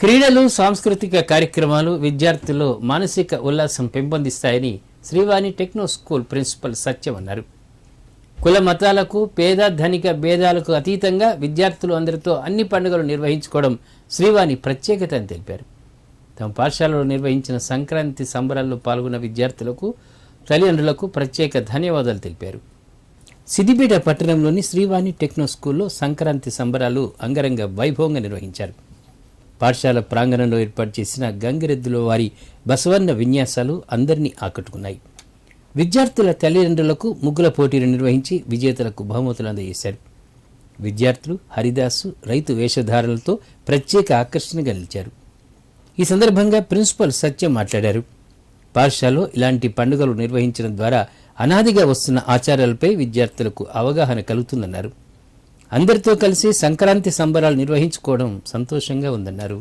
క్రీడలు సాంస్కృతిక కార్యక్రమాలు విద్యార్థుల్లో మానసిక ఉల్లాసం పెంపొందిస్తాయని Srivani techno school principal Satyam అన్నారు. కుల మతాలకు పేద ధనిక భేదాలకు అతీతంగా విద్యార్థులు అందరితో అన్ని పండుగలు నిర్వహించుకోవడం శ్రీవాణి ప్రత్యేకత అని తెలిపారు. తమ పాఠశాలలో నిర్వహించిన సంక్రాంతి సంబరాల్లో పాల్గొన్న విద్యార్థులకు తల్లిదండ్రులకు ప్రత్యేక ధన్యవాదాలు తెలిపారు. సిద్దిపేట పట్టణంలోని శ్రీవాణి టెక్నో స్కూల్లో సంక్రాంతి సంబరాలు అంగరంగ వైభవంగా నిర్వహించారు. పాఠశాల ప్రాంగణంలో ఏర్పాటు చేసిన గంగిరెద్దుల వారి బసవన్న విన్యాసాలు అందరినీ ఆకట్టుకున్నాయి. విద్యార్థుల తల్లిదండ్రులకు ముగ్గుల పోటీలు నిర్వహించి విజేతలకు బహుమతులు అందజేశారు. విద్యార్థులు హరిదాసు రైతు వేషధారలతో ప్రత్యేక ఆకర్షణగా నిలిచారు. ఈ సందర్భంగా ప్రిన్సిపల్ సత్యం మాట్లాడారు. పాఠశాలలో ఇలాంటి పండుగలు నిర్వహించడం ద్వారా అనాదిగా వస్తున్న ఆచారాలపై విద్యార్థులకు అవగాహన కలుగుతుందన్నారు. అందరితో కలిసి సంక్రాంతి సంబరాలు నిర్వహించుకోవడం సంతోషంగా ఉందన్నారు.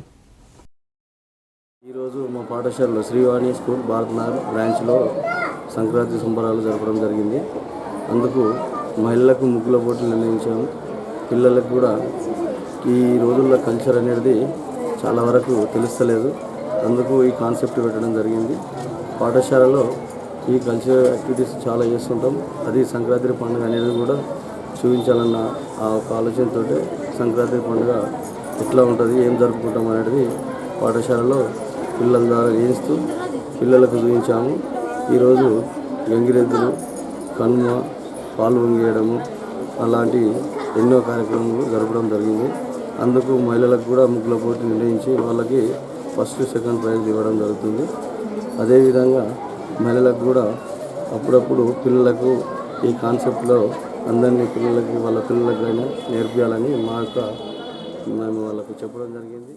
ఈరోజు మా పాఠశాలలో శ్రీవాణి స్కూల్ భారతనగర్ బ్రాంచ్లో సంక్రాంతి సంబరాలు జరపడం జరిగింది. అందుకు మహిళలకు ముగ్గుల పోటీలు నిర్ణయించాము పిల్లలకు కూడా ఈ రోజుల్లో కల్చర్ అనేది చాలా వరకు తెలుస్తలేదు. అందుకు ఈ కాన్సెప్ట్ పెట్టడం జరిగింది. పాఠశాలలో ఈ కల్చర్ యాక్టివిటీస్ చాలా చేస్తుంటాం. అది సంక్రాంతి పండుగ అనేది కూడా చూపించాలన్న ఆ ఒక ఆలోచనతో సంక్రాంతి పండుగ ఎట్లా ఉంటుంది ఏం జరుపుకుంటాం అనేది పాఠశాలలో పిల్లల ద్వారా చేయిస్తూ పిల్లలకు చూపించాము. ఈరోజు గంగిరెద్దులు కనుమ పాలు వంగేయడము అలాంటి ఎన్నో కార్యక్రమాలు జరపడం జరిగింది. అందుకు మహిళలకు కూడా ముగ్గుల పోటీ నిర్ణయించి వాళ్ళకి ఫస్ట్ సెకండ్ ప్రైజ్ ఇవ్వడం జరుగుతుంది. అదేవిధంగా మహిళలకు కూడా అప్పుడప్పుడు పిల్లలకు ఈ కాన్సెప్ట్లో అందరినీ పిల్లలకి వాళ్ళ పిల్లలకైనా నేర్పించాలని మా యొక్క మేము వాళ్ళకు చెప్పడం జరిగింది.